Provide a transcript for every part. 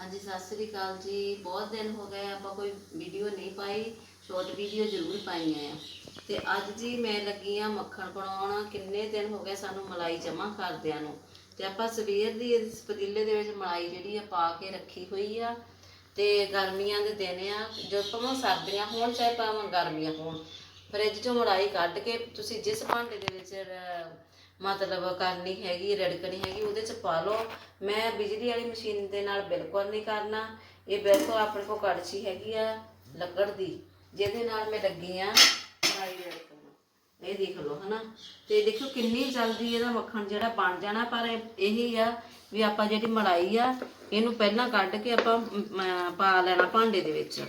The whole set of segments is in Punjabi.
ਹਾਂਜੀ, ਸਤਿ ਸ੍ਰੀ ਅਕਾਲ ਜੀ। ਬਹੁਤ ਦਿਨ ਹੋ ਗਏ, ਆਪਾਂ ਕੋਈ ਵੀਡੀਓ ਨਹੀਂ ਪਾਈ। ਸ਼ਾਰਟ ਵੀਡੀਓ ਜ਼ਰੂਰ ਪਾਈਆਂ ਆ। ਤੇ ਅੱਜ ਜੀ ਮੈਂ ਲੱਗੀ ਆ ਮੱਖਣ ਬਣਾਉਣ। ਕਿੰਨੇ ਦਿਨ ਹੋ ਗਏ ਸਾਨੂੰ ਮਲਾਈ ਜਮਾ ਕਰਦਿਆਂ ਨੂੰ। ਤੇ ਆਪਾਂ ਸਵੇਰ ਦੀ ਇਸ ਪਤੀਲੇ ਦੇ ਵਿੱਚ ਮਲਾਈ ਜਿਹੜੀ ਆ ਪਾ ਕੇ ਰੱਖੀ ਹੋਈ ਆ। ਤੇ ਗਰਮੀਆਂ ਦੇ ਦਿਨ ਆ, ਜਦੋਂ ਭਾਵੇਂ ਸਰਦੀਆਂ ਹੋਣ, ਚਾਹੇ ਭਾਵੇਂ ਗਰਮੀਆਂ ਹੋਣ। ਫਰਿੱਜ ਚੋਂ ਮਲਾਈ ਕੱਢ ਕੇ ਤੁਸੀਂ ਜਿਸ ਭਾਂਡੇ ਦੇ ਵਿੱਚ ਮਤਲਬ ਕਰਨੀ ਹੈਗੀ ਰੜਕਣੀ ਹੈਗੀ, ਉਹਦੇ ਚ ਪਾ ਲਓ। ਮੈਂ ਬਿਜਲੀ ਵਾਲੀ ਮਸ਼ੀਨ ਦੇ ਨਾਲ ਬਿਲਕੁਲ ਨਹੀਂ ਕਰਨਾ। ਇਹ ਬਿਲਕੁਲ ਆਪਣੇ ਕੋਲ ਕੜਛੀ ਹੈਗੀ ਆ, ਲੱਕੜ ਦੀ। ਜਿਹਦੇ ਨਾਲ ਮੈਂ ਲੱਗੀ ਆ। ਮਲਾਈ ਰੜਕਣ ਇਹ ਦੇਖ ਲਓ, ਹਨਾ। ਤੇ ਦੇਖੋ ਕਿੰਨੀ ਜਲਦੀ ਇਹਦਾ ਮੱਖਣ ਜਿਹੜਾ ਬਣ ਜਾਣਾ, ਪਰ ਇਹੀ ਆ ਵੀ ਆਪਾਂ ਜਿਹੜੀ ਮਲਾਈ ਆ, ਇਹਨੂੰ ਪਹਿਲਾਂ ਕੱਢ ਕੇ ਆਪਾਂ ਪਾ ਲੈਣਾ ਭਾਂਡੇ ਦੇ ਵਿੱਚ।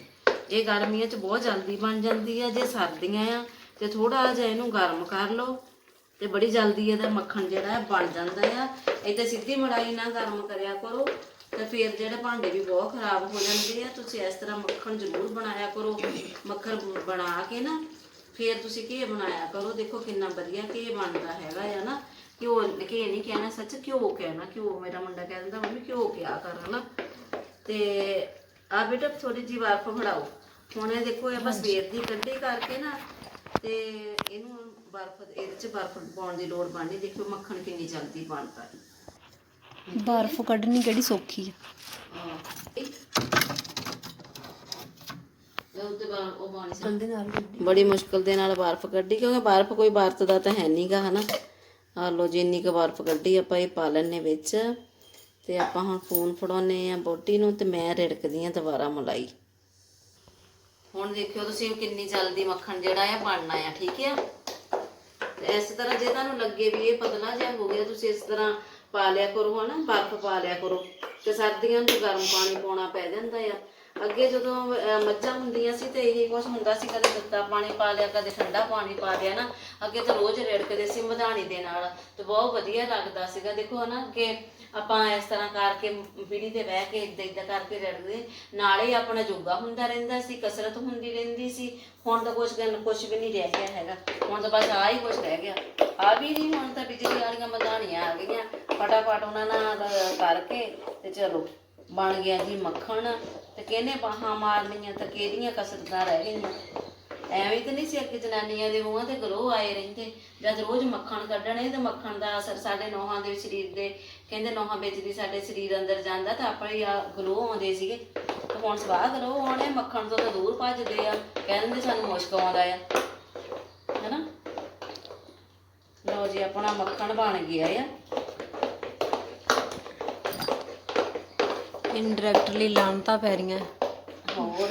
ਇਹ ਗਰਮੀਆਂ 'ਚ ਬਹੁਤ ਜਲਦੀ ਬਣ ਜਾਂਦੀ ਆ, ਜੇ ਸਰਦੀਆਂ ਆ, ਤੇ ਥੋੜਾ ਜਿਹਾ ਇਹਨੂੰ ਗਰਮ ਕਰ ਲਓ। ਤੇ ਬੜੀ ਜਲਦੀ ਇਹਦਾ ਮੱਖਣ ਜਿਹੜਾ ਹੈ ਬਣ ਜਾਂਦਾ ਆ। ਇੱਥੇ ਸਿੱਧੀ ਮੜਾਈ ਨਾ ਗਰਮ ਕਰਿਆ ਕਰੋ ਤੇ ਫਿਰ ਜਿਹੜੇ ਭਾਂਡੇ ਵੀ ਬਹੁਤ ਖਰਾਬ ਹੋ ਜਾਂਦੇ ਆ ਤੁਸੀਂ ਇਸ ਤਰ੍ਹਾਂ ਮੱਖਣ ਜ਼ਰੂਰ ਬਣਾਇਆ ਕਰੋ। ਮੱਖਣ ਬਣਾ ਕੇ ਨਾ ਫਿਰ ਤੁਸੀਂ ਘੀ ਬਣਾਇਆ ਕਰੋ। ਦੇਖੋ ਕਿੰਨਾ ਵਧੀਆ ਘੀ ਬਣਦਾ ਹੈਗਾ ਆ ਨਾ। ਘਿਓ ਘੀ ਨਹੀਂ ਕਹਿਣਾ ਸੱਚ ਘਿਓ ਕਹਿਣਾ। ਘਿਓ ਮੇਰਾ ਮੁੰਡਾ ਕਹਿ ਦਿੰਦਾ ਮੰਮੀ ਘਿਓ ਕਿਆ ਕਰ ਹਨਾ ਤੇ ਆ ਬੇਟਾ ਥੋੜੀ ਜਿਹੀ ਬਰਫ ਫੜਾਓ। ਹੁਣ ਇਹ ਦੇਖੋ ਇਹ ਆਪਾਂ ਸਵੇਰ ਦੀ ਕੱਢੀ ਕਰਕੇ ਨਾ ਤੇ ਇਹਨੂੰ ਬਰਫ ਇਹਦੇ ਚ ਬਰਫ ਪਾਉਣ ਦੀ ਲੋੜ ਬਣਨੀ ਦੇਖੋ ਮੱਖਣ ਕਿੰਨੀ ਜਲਦੀ ਬਣਦਾ ਹੈ। ਬਰਫ਼ ਕੱਢਣੀ ਕਿਹੜੀ ਸੌਖੀ ਆ ਬੜੀ ਮੁਸ਼ਕਲ ਦੇ ਨਾਲ ਬਰਫ਼ ਕੱਢੀ ਕਿਉਂਕਿ ਬਰਫ਼ ਕੋਈ ਵਰਤਦਾ ਤਾਂ ਹੈ ਨਹੀਂਗਾ ਹਨਾ? ਆ ਲੋ ਜਿੰਨੀ ਕੁ ਬਰਫ਼ ਕੱਢੀ ਆਪਾਂ ਇਹ ਪਾ ਲੈਣੇ ਵਿੱਚ। ਤੇ ਆਪਾਂ ਹੁਣ ਫੋਨ ਫੜਾਉਨੇ ਆ ਬੋਟੀ ਨੂੰ ਤੇ ਮੈਂ ਰਿੜਕਦੀ ਆ ਦੁਬਾਰਾ ਮਲਾਈ। ਹੁਣ ਦੇਖਿਓ ਤੁਸੀਂ ਕਿੰਨੀ ਜਲਦੀ ਮੱਖਣ ਜਿਹੜਾ ਆ ਬਣਨਾ ਆ ਠੀਕ ਆ? ਇਸ ਤਰ੍ਹਾਂ ਜੇ ਤੁਹਾਨੂੰ ਲੱਗੇ ਵੀ ਇਹ ਪਤਲਾ ਜਿਹਾ ਹੋ ਗਿਆ, ਤੁਸੀਂ ਇਸ ਤਰ੍ਹਾਂ ਪਾ ਲਿਆ ਕਰੋ ਹਨਾ, ਬਰਫ਼ ਪਾ ਲਿਆ ਕਰੋ। ਤੇ ਸਰਦੀਆਂ ਨੂੰ ਗਰਮ ਪਾਣੀ ਪਾਉਣਾ ਪੈ ਜਾਂਦਾ ਆ। ਅੱਗੇ ਜਦੋਂ ਅਹ, ਮੱਝਾਂ ਹੁੰਦੀਆਂ ਸੀ ਤੇ ਇਹੀ ਕੁਝ ਹੁੰਦਾ ਸੀ ਕਦੇ ਤੱਤਾ ਪਾਣੀ ਪਾ ਲਿਆ ਕਦੇ ਠੰਡਾ ਪਾਣੀ ਪਾ ਲਿਆ ਨਾ ਅੱਗੇ ਤਾਂ ਰੋਜ਼ ਰੇੜਕਦੇ ਸੀ ਮਧਾਣੀ ਦੇ ਨਾਲ ਤੇ ਬਹੁਤ ਵਧੀਆ ਲੱਗਦਾ ਸੀਗਾ। ਦੇਖੋ ਹਨਾ ਕਿ ਆਪਾਂ ਇਸ ਤਰ੍ਹਾਂ ਕਰਕੇ ਪੀੜੀ ਤੇ ਬਹਿ ਕੇ ਇਦਾਂ ਇਦਾਂ ਕਰਕੇ ਰੜਦੇ ਨਾਲੇ ਆਪਣਾ ਜੋਗਾ ਹੁੰਦਾ ਰਹਿੰਦਾ ਸੀ ਕਸਰਤ ਹੁੰਦੀ ਰਹਿੰਦੀ ਸੀ ਹੁਣ ਤਾਂ ਕੁਝ ਗੱਲ ਕੁਝ ਵੀ ਨਹੀਂ ਰਹਿ ਗਿਆ ਹੈਗਾ। ਹੁਣ ਤਾਂ ਬਸ ਆ ਹੀ ਕੁਝ ਰਹਿ ਗਿਆ। ਆ ਵੀ ਨਹੀਂ ਹੁਣ ਤਾਂ ਬਿਜਲੀ ਵਾਲੀਆਂ ਮਧਾਣੀਆਂ ਆ ਗਈਆਂ। ਫਟਾਫਟ ਉਹਨਾਂ ਨਾਲ ਕਰਕੇ ਤੇ ਚਲੋ। ਬਣ ਗਿਆ ਜੀ ਮੱਖਣ ਤੇ ਕਿਹਨੇ ਬਾਹਾਂ ਮਾਰਨੀਆਂ ਤੇ ਕਿਹਦੀਆਂ ਕਸਰਤਾਂ ਰਹਿ ਗਈਆਂ ਐਵੇਂ ਤਾਂ ਨਹੀਂ ਸੀ ਅੱਗੇ ਜਨਾਨੀਆਂ ਦੇ ਮੂੰਹਾਂ ਤੇ ਗਲੋ ਆਏ ਰਹਿੰਦੇ। ਜਦ ਰੋਜ਼ ਮੱਖਣ ਕੱਢਣੇ ਤੇ ਮੱਖਣ ਦਾ ਅਸਰ ਸਾਡੇ ਨੋਹਾਂ ਦੇ ਸਰੀਰ ਦੇ, ਕਹਿੰਦੇ ਨੋਹਾਂ ਵਿੱਚ ਦੀ ਸਾਡੇ ਸਰੀਰ ਅੰਦਰ ਜਾਂਦਾ ਤਾਂ ਆਪਣੇ ਆ ਗਲੋ ਆਉਂਦੇ ਸੀਗੇ। ਤੇ ਹੁਣ ਸਵਾਹ ਗਲੋ ਆਉਣੇ, ਮੱਖਣ ਤੋਂ ਤਾਂ ਦੂਰ ਭੱਜਦੇ ਆ ਕਹਿੰਦੇ ਸਾਨੂੰ ਮੁਸ਼ਕ ਆਉਂਦਾ ਆ। ਹੈਨਾ? ਲਓ ਜੀ, ਆਪਣਾ ਮੱਖਣ ਬਣ ਗਿਆ ਆ। ਇਨਡਾਇਰੈਕਟਲੀ ਲਾਣਤਾ ਪੈ ਰਹੀਆਂ। ਹੋਰ?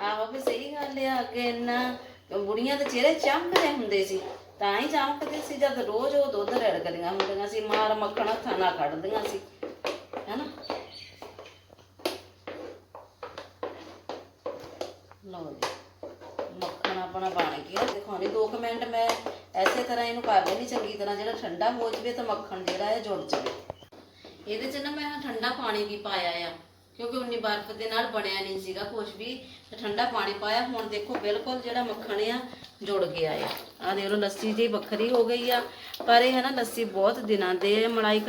ਆਹੋ ਵੀ ਸਹੀ ਗੱਲ ਆ, ਅੱਗੇ ਇੰਨਾ ਬੁੜੀਆਂ ਦੇ ਚਿਹਰੇ ਚਮਕਦੇ ਹੁੰਦੇ ਸੀ, ਤਾਂ ਹੀ ਚਮਕਦੇ ਸੀ, ਜਦ ਰੋਜ਼ ਉਹ ਦੁੱਧ ਰੜਕਦੀਆਂ ਹੁੰਦੀਆਂ ਸੀ, ਮਾਰ ਮੱਖਣ ਹੱਥਾਂ ਨਾਲ ਕੱਢਦੀਆਂ ਸੀ, ਹੈਨਾ? ਲਓ ਜੀ, ਮੱਖਣ ਆਪਣਾ ਬਣ ਗਿਆ ਦਿਖਾਉਣੀ 2 ਮਿੰਟ ਮੈਂ ਐਸੇ ਤਰ੍ਹਾਂ ਇਹਨੂੰ ਕਰ ਲੈਣੀ ਚੰਗੀ ਤਰ੍ਹਾਂ ਜਿਹੜਾ ਠੰਡਾ ਹੋ ਜਵੇ ਤਾਂ ਮੱਖਣ ਜਿਹੜਾ ਹੈ ਜੁੜ ਜਵੇ। ਇਹਦੇ ਚ ਨਾ ਮੈਂ ਠੰਡਾ ਪਾਣੀ ਵੀ ਪਾਇਆ ਆ, ਕਿਉਂਕਿ ਉਨੀ ਬਰਫ਼ ਦੇ ਨਾਲ ਬਣਿਆ ਨਹੀਂ ਸੀਗਾ ਕੁਝ ਵੀ, ਤੇ ਠੰਡਾ ਪਾਣੀ ਪਾਇਆ, ਹੁਣ ਦੇਖੋ ਬਿਲਕੁਲ ਜਿਹੜਾ ਮੱਖਣ ਆ, ਜੁੜ ਗਿਆ ਆ। ਆ ਦੇਖ ਲਓ, ਲੱਸੀ ਜੀ ਵੱਖਰੀ ਹੋ ਗਈ ਆ, ਪਰ ਇਹ ਹੈ ਨਾ ਲੱਸੀ ਬਹੁਤ ਦਿਨਾਂ ਦੇ ਮਲਾਈ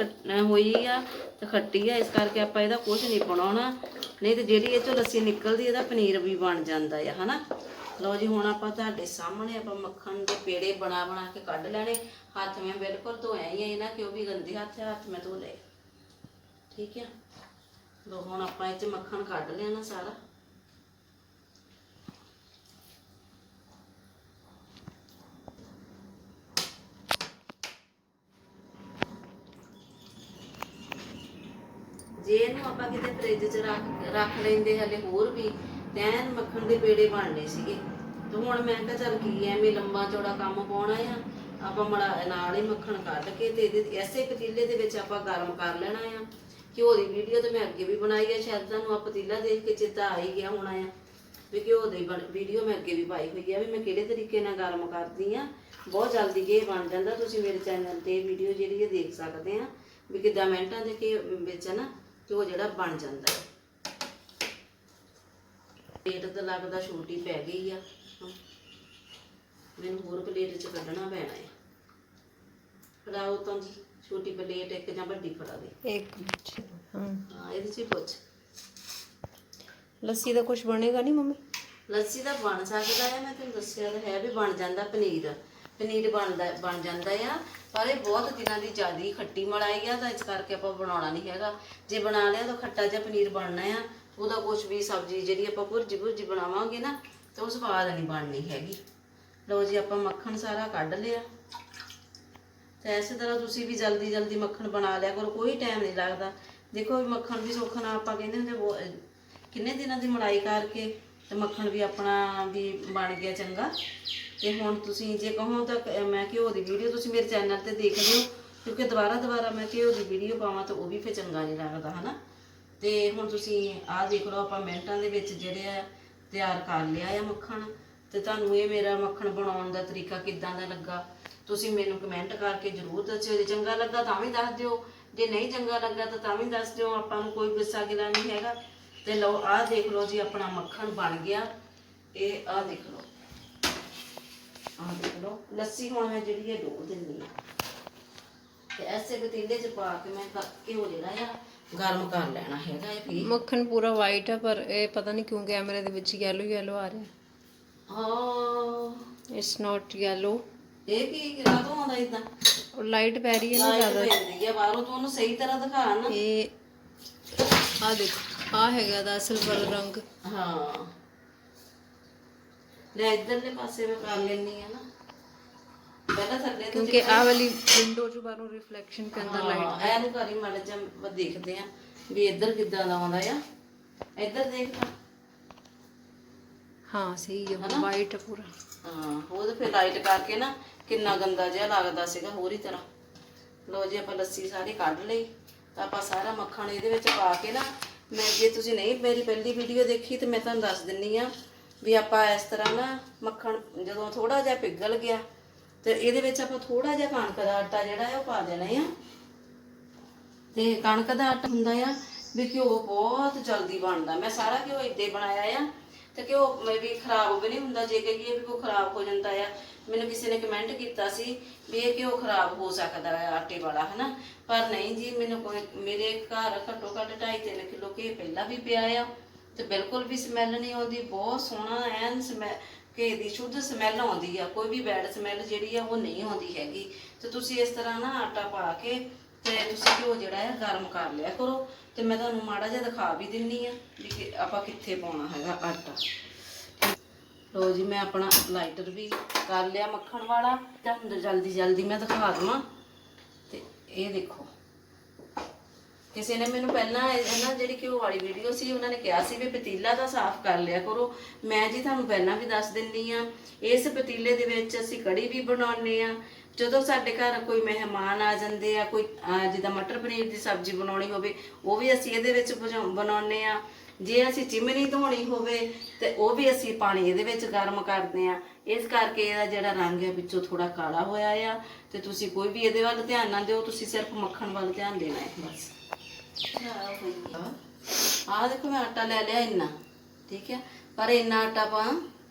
ਹੋਈ ਆ ਤੇ ਖੱਟੀ ਆ, ਇਸ ਕਰਕੇ ਆਪਾਂ ਇਹਦਾ ਕੁਝ ਨਹੀਂ ਬਣਾਉਣਾ, ਨਹੀਂ ਤੇ ਜਿਹੜੀ ਇਹ ਚੋਂ ਲੱਸੀ ਨਿਕਲਦੀ, ਇਹਦਾ ਪਨੀਰ ਵੀ ਬਣ ਜਾਂਦਾ ਆ, ਹਨਾ? ਲਓ ਜੀ, ਹੁਣ ਆਪਾਂ ਤੁਹਾਡੇ ਸਾਹਮਣੇ ਆਪਾਂ ਮੱਖਣ ਦੇ ਪੇੜੇ ਬਣਾ ਬਣਾ ਕੇ ਕੱਢ ਲੈਣੇ। ਹੱਥ ਮੈਂ ਬਿਲਕੁਲ ਧੋਇਆ ਹੀ ਆ ਇਹਨਾਂ ਕਿ ਵੀ ਗੰਦੇ ਹੱਥ ਆ, ਹੱਥ ਮੈਂ ਧੋ ਲਏ। ਠੀਕ ਹੈ ਲੋ ਹੁਣ ਆਪਾਂ ਇਹ ਚ ਮੱਖਣ ਕੱਢ ਲਿਆ ਨਾ ਸਾਰਾ। ਜੇ ਇਹਨੂੰ ਆਪਾਂ ਕਿਤੇ ਫ੍ਰਿਜ 'ਚ ਰੱਖ ਰੱਖ ਲੈਂਦੇ ਹਲੇ ਹੋਰ ਵੀ, ਤੇ ਮੱਖਣ ਦੇ ਪੇੜੇ ਬਣਨੇ ਸੀਗੇ। ਤੇ ਹੁਣ ਮੈਂ ਕਿਹਾ ਚੱਲ ਕੀ ਐਵੇਂ ਲੰਬਾ ਚੌੜਾ ਕੰਮ ਪਾਉਣਾ ਆ। ਆਪਾਂ ਮੜਾ, ਨਾਲ ਹੀ ਮੱਖਣ ਕੱਢ ਕੇ ਤੇ ਇਹਦੇ, ਐਸੇ ਪਤੀਲੇ ਦੇ ਵਿੱਚ ਆਪਾਂ ਗਰਮ ਕਰ ਲੈਣਾ ਆ। ਘਿਓ ਦੀ ਵੀਡੀਓ ਤੇ ਮੈਂ ਅੱਗੇ ਵੀ ਬਣਾਈ ਆ, ਸ਼ਾਇਦ ਤੁਹਾਨੂੰ ਆ ਪਤੀਲਾ ਦੇਖ ਕੇ ਚੇਤਾ ਆ ਹੀ ਗਿਆ ਹੋਣਾ ਆ ਵੀ ਘਿਓ ਦੀ ਵੀਡੀਓ ਮੈਂ ਅੱਗੇ ਵੀ ਪਾਈ ਹੋਈ ਆ ਵੀ ਮੈਂ ਕਿਹੜੇ ਤਰੀਕੇ ਨਾਲ ਗਰਮ ਕਰਦੀ ਆ। ਬਹੁਤ ਜਲਦੀ ਘੇ ਬਣ ਜਾਂਦਾ, ਤੁਸੀਂ ਮੇਰੇ ਚੈਨਲ ਤੇ ਵੀਡੀਓ ਜਿਹੜੀ ਇਹ ਦੇਖ ਸਕਦੇ ਆ ਵੀ ਕਿੱਦਾਂ ਮਿੰਟਾਂ ਦੇ ਘੇ ਵਿੱਚ ਨਾ ਘਿਓ ਜਿਹੜਾ ਬਣ ਜਾਂਦਾ। ਹੈ ਪਲੇਟ ਤਾਂ ਲੱਗਦਾ ਛੋਟੀ ਪੈ ਗਈ ਆ। ਮੈਨੂੰ ਹੋਰ ਪਲੇਟ 'ਚ ਕੱਢਣਾ ਪੈਣਾ ਹੈ ਫੜਾਓ ਤਾਂ ਜੀ। ਛੋਟੀ ਪਲੇਟ ਇੱਕ ਜਾਂ ਵੱਡੀ ਫੜਾ ਦੇ। ਇੱਕ ਮਿੰਟ ਹਾਂ। ਹਾਂ ਇਹਦੇ ਚ ਹੀ ਪੁੱਛ। ਲੱਸੀ ਦਾ ਕੁਝ ਬਣੇਗਾ ਨਹੀਂ ਮੰਮੀ? ਲੱਸੀ ਦਾ ਬਣ ਸਕਦਾ ਹੈ ਮੈਂ ਤੈਨੂੰ ਦੱਸਿਆ ਤਾਂ ਹੈ ਵੀ ਬਣ ਜਾਂਦਾ ਪਨੀਰ। ਪਨੀਰ ਬਣਦਾ ਬਣ ਜਾਂਦਾ ਆ ਪਰ ਇਹ ਬਹੁਤ ਦਿਨਾਂ ਦੀ ਜ਼ਿਆਦੀ ਖੱਟੀ ਮਲਾਈ ਆ ਤਾਂ ਇਸ ਕਰਕੇ ਆਪਾਂ ਬਣਾਉਣਾ ਨਹੀਂ ਹੈਗਾ। ਜੇ ਬਣਾ ਲਿਆ ਤਾਂ ਖੱਟਾ ਜਿਹਾ ਪਨੀਰ ਬਣਨਾ ਆ ਉਹਦਾ ਕੁਝ ਵੀ ਸਬਜ਼ੀ ਜਿਹੜੀ ਆਪਾਂ ਭੁਰਜੀ ਭੁਰਜੀ ਬਣਾਵਾਂਗੇ ਨਾ ਤਾਂ ਉਹ ਸਵਾਦ ਨਹੀਂ ਬਣਨੀ ਹੈਗੀ। ਲਓ ਜੀ ਆਪਾਂ ਮੱਖਣ ਸਾਰਾ ਕੱਢ ਲਿਆ। ਤਾਂ ਇਸੇ ਤਰ੍ਹਾਂ ਤੁਸੀਂ ਵੀ ਜਲਦੀ ਜਲਦੀ ਮੱਖਣ ਬਣਾ ਲਿਆ ਕਰੋ, ਕੋਈ ਟਾਈਮ ਨਹੀਂ ਲੱਗਦਾ। ਦੇਖੋ ਵੀ ਮੱਖਣ ਵੀ ਸੌਖਾ ਨਾਲ ਆਪਾਂ ਕਹਿੰਦੇ ਹੁੰਦੇ ਕਿੰਨੇ ਦਿਨਾਂ ਦੀ ਮਲਾਈ ਕਰਕੇ ਤੇ ਮੱਖਣ ਵੀ ਆਪਣਾ ਵੀ ਬਣ ਗਿਆ ਚੰਗਾ। ਤੇ ਹੁਣ ਤੁਸੀਂ ਜੇ ਕਹੋ ਤਾਂ ਮੈਂ ਘਿਓ ਦੀ ਵੀਡੀਓ ਤੁਸੀਂ ਮੇਰੇ ਚੈਨਲ ਤੇ ਦੇਖ ਲਿਓ, ਕਿਉਂਕਿ ਦੁਬਾਰਾ ਦੁਬਾਰਾ ਮੈਂ ਘਿਓ ਦੀ ਵੀਡੀਓ ਪਾਵਾਂ ਤਾਂ ਉਹ ਵੀ ਫਿਰ ਚੰਗਾ ਨਹੀਂ ਲੱਗਦਾ, ਹਨਾ? ਤੇ ਹੁਣ ਤੁਸੀਂ ਆਹ ਦੇਖ ਲਓ, ਆਪਾਂ ਮਿੰਟਾਂ ਦੇ ਵਿੱਚ ਜਿਹੜੇ ਆ ਤਿਆਰ ਕਰ ਲਿਆ ਆ ਮੱਖਣ। ਤੇ ਤੁਹਾਨੂੰ ਇਹ ਮੇਰਾ ਮੱਖਣ ਬਣਾਉਣ ਦਾ ਤਰੀਕਾ ਕਿੱਦਾਂ ਦਾ ਲੱਗਾ? ਤੁਸੀਂ ਮੈਨੂੰ ਕਮੈਂਟ ਕਰਕੇ ਜਰੂਰ ਦੱਸਿਓ ਜੇ ਚੰਗਾ ਲੱਗਾ ਤਾਂ ਵੀ ਦੱਸ ਦਿਓ ਜੇ ਨਹੀਂ ਚੰਗਾ ਲੱਗਾ ਤਾਂ ਤਾਂ ਵੀ ਦੱਸ ਦਿਓ ਆਪਾਂ ਨੂੰ ਕੋਈ ਗੁੱਸਾ ਗਿਲਾ ਨਹੀਂ ਹੈਗਾ। ਤੇ ਲਓ ਆਹ ਦੇਖ ਲਓ ਜੀ ਆਪਣਾ ਮੱਖਣ ਬਣ ਗਿਆ ਇਹ ਆਹ ਦੇਖ ਲਓ। ਆਹ ਦੇਖ ਲਓ ਲੱਸੀ ਹੁਣ ਮੈਂ ਜਿਹੜੀ ਹੈ ਡੋਲ ਦਿੰਨੀ ਆ ਤੇ ਐਸੇ ਪਤੀਲੇ 'ਚ ਪਾ ਕੇ ਮੈਂ ਕ- ਘਿਓ ਜਿਹੜਾ ਆ ਗਰਮ ਕਰ ਲੈਣਾ ਹੈਗਾ ਇਹ ਵੀ। ਮੱਖਣ ਪੂਰਾ ਵਾਈਟ ਹੈ ਪਰ ਇਹ ਪਤਾ ਨਹੀਂ ਕਿਉਂ ਕੈਮਰੇ ਦੇ ਵਿੱਚ ਯੈਲੋ ਯੈਲੋ ਆ ਰਿਹਾ। ਹਾਂ। ਇਟਸ ਨਾਟ ਯੈਲੋ ਇਹ ਕੀ ਰਾਤੋਂ ਆਉਂਦਾ ਇਦਾਂ ਉਹ ਲਾਈਟ ਪੈ ਰਹੀ ਹੈ ਨਾ ਲਾਈਟ ਜ਼ਿਆਦਾ। ਪੈਂਦੀ ਆ ਬਾਹਰੋਂ ਤੂੰ ਉਹਨੂੰ ਸਹੀ ਤਰ੍ਹਾਂ ਦਿਖਾ ਨਾ। ਇਹ ਆ ਦੇਖੋ ਆ ਹੈਗਾ ਦਾ ਅਸਲ ਵਾਲਾ ਰੰਗ। ਹਾਂ। ਲੈ ਇਧਰਲੇ ਪਾਸੇ ਮੈਂ ਕਰ ਲੈਣੀ ਆ ਨਾ। ਪਹਿਲਾਂ ਥੱਲੇ ਕਿਉਂਕਿ ਆ ਵਾਲੀ ਵਿੰਡੋ ਚ ਬਾਹਰੋਂ ਰਿਫਲੈਕਸ਼ਨ ਕੇ ਅੰਦਰ ਲਾਈਟ ਹਾਂ ਇਹਨੂੰ ਕਰੀ ਮੜ ਜਾ ਦੇਖਦੇ ਆ ਵੀ ਇੱਧਰ ਕਿੱਦਾਂ ਦਾ ਆਉਂਦਾ ਆ। ਇੱਧਰ ਦੇਖ। ਹਾਂ ਸਹੀ ਹੈ ਵਾਈਟ ਹੈ ਪੂਰਾ। ਹਾਂ ਉਹ ਤਾਂ ਫਿਰ ਲਾਈਟ ਕਰਕੇ ਨਾ ਕਿੰਨਾ ਗੰਦਾ ਜਿਹਾ ਲੱਗਦਾ ਸੀਗਾ, ਹੋਰ ਹੀ ਤਰ੍ਹਾਂ। ਲੋ ਜੀ, ਆਪਾਂ ਲੱਸੀ ਸਾਰੀ ਕੱਢ ਲਈ। ਤਾਂ ਆਪਾਂ ਸਾਰਾ ਮੱਖਣ ਇਹਦੇ ਵਿੱਚ ਪਾ ਕੇ ਨਾ, ਮੈਂ ਜੇ ਤੁਸੀਂ ਨਹੀਂ ਮੇਰੀ ਪਹਿਲੀ ਵੀਡੀਓ ਦੇਖੀ, ਤੇ ਮੈਂ ਤੁਹਾਨੂੰ ਦੱਸ ਦਿੰਨੀ ਆ ਵੀ ਆਪਾਂ ਇਸ ਤਰ੍ਹਾਂ ਨਾ ਮੱਖਣ ਜਦੋਂ ਥੋੜਾ ਜਿਹਾ ਪਿਘਲ ਗਿਆ, ਤੇ ਇਹਦੇ ਵਿੱਚ ਆਪਾਂ ਥੋੜਾ ਜਿਹਾ ਕਣਕ ਦਾ ਆਟਾ ਜਿਹੜਾ ਹੈ ਉਹ ਪਾ ਦੇਣਾ ਆ। ਤੇ ਕਣਕ ਦਾ ਆਟਾ ਹੁੰਦਾ ਆ ਵੀ ਘਿਓ ਬਹੁਤ ਜਲਦੀ ਬਣਦਾ। ਮੈਂ ਸਾਰਾ ਘਿਓ ਇੱਦਾਂ ਹੀ ਬਣਾਇਆ ਆ। ਤੇ ਘਿਓ ਮੈਂ ਵੀ ਖਰਾਬ ਵੀ ਨਹੀਂ ਹੁੰਦਾ, ਜੇ ਕਹੀਏ ਵੀ ਕੋ ਖਰਾਬ ਹੋ ਜਾਂਦਾ ਆ, ਮੈਨੂੰ ਕਿਸੇ ਨੇ ਕਮੈਂਟ ਕੀਤਾ ਸੀ ਵੀ ਇਹ ਘਿਓ ਖਰਾਬ ਹੋ ਸਕਦਾ ਹੈ ਆਟੇ ਵਾਲਾ, ਹਨਾ? ਪਰ ਨਹੀਂ ਜੀ, ਮੈਨੂੰ ਕੋਈ, ਮੇਰੇ ਘਰ ਘੱਟੋ ਘੱਟ 2.5 ਕਿਲੋ ਘੇ ਪਹਿਲਾਂ ਵੀ ਪਿਆ ਆ, ਤੇ ਬਿਲਕੁਲ ਵੀ ਸਮੈਲ ਨਹੀਂ ਆਉਂਦੀ, ਬਹੁਤ ਸੋਹਣਾ ਐਨ ਸਮੈਲ ਘੇ ਦੀ ਸ਼ੁੱਧ ਸਮੈਲ ਆਉਂਦੀ ਆ, ਕੋਈ ਵੀ ਬੈਡ ਸਮੈਲ ਜਿਹੜੀ ਆ ਉਹ ਨਹੀਂ ਆਉਂਦੀ ਹੈਗੀ। ਤੇ ਤੁਸੀਂ ਇਸ ਤਰ੍ਹਾਂ ਨਾ ਆਟਾ ਪਾ ਕੇ ਤੇ ਤੁਸੀਂ ਘਿਓ ਜਿਹੜਾ ਹੈ ਗਰਮ ਕਰ ਲਿਆ ਕਰੋ ਤੇ ਮੈਂ ਤੁਹਾਨੂੰ ਮਾੜਾ ਜਿਹਾ ਦਿਖਾ ਵੀ ਦਿੰਨੀ ਆ ਵੀ ਆਪਾਂ ਕਿੱਥੇ ਪਾਉਣਾ ਹੈਗਾ ਆਟਾ। ਲੋ ਜੀ, ਮੈਂ ਆਪਣਾ ਲਾਈਟਰ ਵੀ ਕਰ ਲਿਆ ਮੱਖਣ ਵਾਲਾ। ਤੇ ਜਲਦੀ ਜਲਦੀ ਮੈਂ ਦਿਖਾ ਦਵਾਂ। ਤੇ ਇਹ ਦੇਖੋ। ਕਿਸੇ ਨੇ ਮੈਨੂੰ ਪਹਿਲਾਂ ਇਹ ਨਾ ਜਿਹੜੀ ਘਿਓ ਵਾਲੀ ਵੀਡੀਓ ਸੀ, ਉਹਨਾਂ ਨੇ ਕਿਹਾ ਸੀ ਵੀ ਪਤੀਲਾ ਤਾਂ ਸਾਫ਼ ਕਰ ਲਿਆ ਕਰੋ। ਮੈਂ ਜੀ ਤੁਹਾਨੂੰ ਪਹਿਲਾਂ ਵੀ ਦੱਸ ਦਿੰਦੀ ਆ, ਇਸ ਪਤੀਲੇ ਦੇ ਵਿੱਚ ਅਸੀਂ ਕੜੀ ਵੀ ਬਣਾਉਂਦੇ ਆ। ਜਦੋਂ ਸਾਡੇ ਘਰ ਕੋਈ ਮਹਿਮਾਨ ਆ ਜਾਂਦੇ ਆ, ਕੋਈ ਜਿੱਦਾਂ ਮਟਰ ਪਨੀਰ ਦੀ ਸਬਜ਼ੀ ਬਣਾਉਣੀ ਹੋਵੇ, ਉਹ ਵੀ ਅਸੀਂ ਇਹਦੇ ਵਿੱਚ ਬਣਾਉ- ਬਣਾਉਂਦੇ ਆ। ਜੇ ਅਸੀਂ ਚਿਮਨੀ ਧੋਣੀ ਹੋਵੇ, ਤੇ ਉਹ ਵੀ ਅਸੀਂ ਪਾਣੀ ਇਹਦੇ ਵਿੱਚ ਗਰਮ ਕਰਦੇ ਆ। ਇਸ ਕਰਕੇ ਇਹਦਾ ਜਿਹੜਾ ਰੰਗ ਹੈ ਵਿੱਚੋਂ ਥੋੜਾ ਕਾਲਾ ਹੋਇਆ ਆ, ਤੇ ਤੁਸੀਂ ਕੋਈ ਵੀ ਇਹਦੇ ਵੱਲ ਧਿਆਨ ਨਾ ਦਿਓ, ਤੁਸੀਂ ਸਿਰਫ ਮੱਖਣ ਵੱਲ ਧਿਆਨ ਦੇਣਾ ਹੈ, ਬਸ। ਆਹ ਦੇਖੋ ਮੈਂ ਆਟਾ ਲੈ ਲਿਆ ਇੰਨਾ ਠੀਕ ਹੈ? ਪਰ ਇੰਨਾ ਆਟਾ ਆਪਾਂ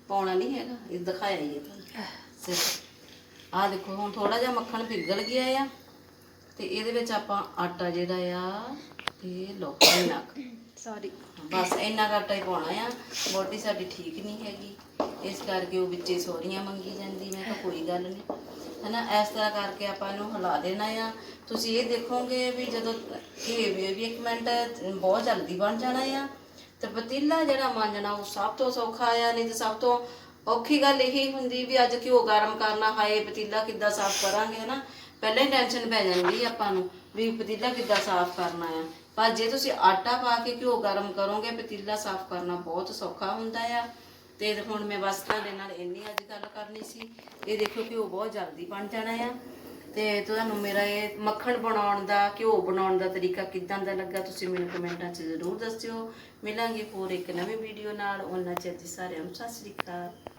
ਪਾਉਣਾ ਨਹੀਂ ਹੈਗਾ ਇਹ ਦਿਖਾਇਆ ਹੀ ਹੈ ਤੁਹਾਨੂੰ। ਸਿਰਫ ਆਹ ਦੇਖੋ ਹੁਣ ਥੋੜਾ ਜਿਹਾ ਮੱਖਣ ਪਿਘਲ ਗਿਆ ਆ ਤੇ ਇਹਦੇ ਵਿੱਚ ਆਪਾਂ ਆਟਾ ਜਿਹੜਾ ਆ ਇਹ ਲੋ ਇੰਨਾ। ਸੌਰੀ ਬਸ ਇੰਨਾ ਕੁ ਆਟਾ ਹੀ ਪਾਉਣਾ ਆ ਬੋਡੀ ਸਾਡੀ ਠੀਕ ਨਹੀਂ ਹੈਗੀ ਇਸ ਕਰਕੇ ਉਹ ਵਿੱਚੇ ਸੋਰੀਆਂ ਮੰਗੀ ਜਾਂਦੀ ਮੈਂ ਕਿਹਾ ਕੋਈ ਗੱਲ ਨਹੀਂ। ਹਨਾ, ਇਸ ਤਰ੍ਹਾਂ ਕਰਕੇ ਆਪਾਂ ਇਹਨੂੰ ਹਿਲਾ ਦੇਣਾ ਆ। ਤੁਸੀਂ ਇਹ ਦੇਖੋਗੇ ਵੀ ਜਦੋਂ ਇਹ ਵੀ ਇੱਕ ਮਿੰਟ ਬਹੁਤ ਜਲਦੀ ਬਣ ਜਾਣਾ ਆ। ਤੇ ਪਤੀਲਾ ਜਿਹੜਾ ਮਾਂਜਣਾ, ਉਹ ਸਭ ਤੋਂ ਸੌਖਾ ਆ, ਨਹੀਂ ਤੇ ਸਭ ਤੋਂ ਔਖੀ ਗੱਲ ਇਹੀ ਹੁੰਦੀ ਵੀ ਅੱਜ ਘਿਓ ਗਰਮ ਕਰਨਾ, ਹਾਏ ਪਤੀਲਾ ਕਿੱਦਾਂ ਸਾਫ਼ ਕਰਾਂਗੇ, ਹਨਾ। ਪਹਿਲਾਂ ਹੀ ਟੈਨਸ਼ਨ ਪੈ ਜਾਂਦੀ ਆਪਾਂ ਨੂੰ ਵੀ ਪਤੀਲਾ ਕਿੱਦਾਂ ਸਾਫ਼ ਕਰਨਾ ਆ। ਪਰ ਜੇ ਤੁਸੀਂ ਆਟਾ ਪਾ ਕੇ ਘਿਓ ਗਰਮ ਕਰੋਗੇ, ਪਤੀਲਾ ਸਾਫ਼ ਕਰਨਾ ਬਹੁਤ ਸੌਖਾ ਹੁੰਦਾ ਆ। ਤੇ ਹੁਣ ਮੈਂ ਬਸ ਤੁਹਾਡੇ ਨਾਲ ਇੰਨੀ ਅੱਜ ਗੱਲ ਕਰਨੀ ਸੀ। ਇਹ ਦੇਖੋ ਘਿਓ ਬਹੁਤ ਜਲਦੀ ਬਣ ਜਾਣਾ ਆ। ਤੇ ਤੁਹਾਨੂੰ ਮੇਰਾ ਇਹ ਮੱਖਣ ਬਣਾਉਣ ਦਾ, ਘਿਓ ਬਣਾਉਣ ਦਾ ਤਰੀਕਾ ਕਿਦਾਂ ਦਾ ਲੱਗਾ ਤੁਸੀਂ ਮੈਨੂੰ ਕਮੈਂਟਾਂ 'ਚ ਜ਼ਰੂਰ ਦੱਸਿਓ। ਮਿਲਾਂਗੇ ਹੋਰ ਇੱਕ ਨਵੀਂ ਵੀਡੀਓ ਨਾਲ। ਉਹਨਾਂ ਚਿਰ ਜੀ ਸਾਰਿਆਂ ਨੂੰ ਸਤਿ ਸ੍ਰੀ ਅਕਾਲ।